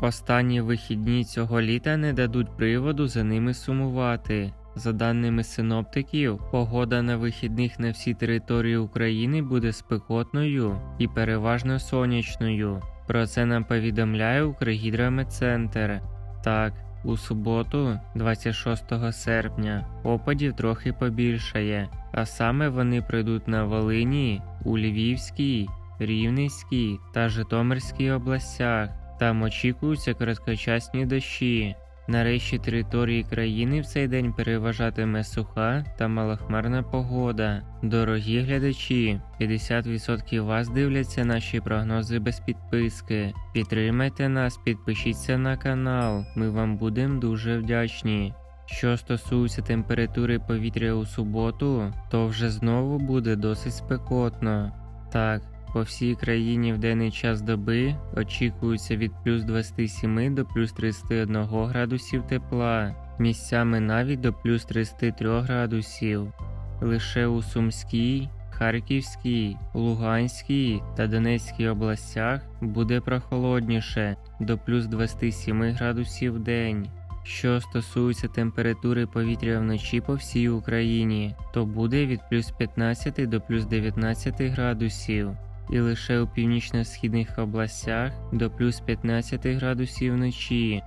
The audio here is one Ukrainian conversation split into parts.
Останні вихідні цього літа не дадуть приводу за ними сумувати. За даними синоптиків, погода на вихідних на всій території України буде спекотною і переважно сонячною. Про це нам повідомляє Укргідрометцентр. Так, у суботу, 26 серпня, опадів трохи побільшає, а саме вони прийдуть на Волині, у Львівській, Рівненській та Житомирській областях. Там очікуються короткочасні дощі. Нарешті території країни в цей день переважатиме суха та малохмарна погода. Дорогі глядачі, 50% вас дивляться наші прогнози без підписки. Підтримайте нас, підпишіться на канал, ми вам будемо дуже вдячні. Що стосується температури повітря у суботу, то вже знову буде досить спекотно. Так, по всій країні в денний час доби очікується від плюс 27 до плюс 31 градусів тепла, місцями навіть до плюс 33 градусів. Лише у Сумській, Харківській, Луганській та Донецькій областях буде прохолодніше до плюс 27 градусів в день. Що стосується температури повітря вночі по всій Україні, то буде від плюс 15 до плюс 19 градусів, і лише у північно-східних областях до плюс 15 градусів вночі.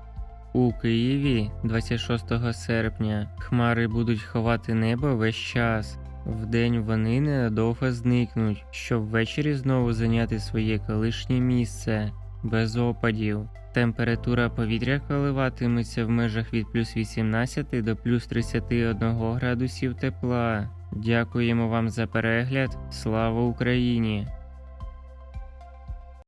У Києві 26 серпня хмари будуть ховати небо весь час. Вдень вони ненадовго зникнуть, щоб ввечері знову зайняти своє колишнє місце без опадів. Температура повітря коливатиметься в межах від плюс 18 до плюс 31 градусів тепла. Дякуємо вам за перегляд. Слава Україні!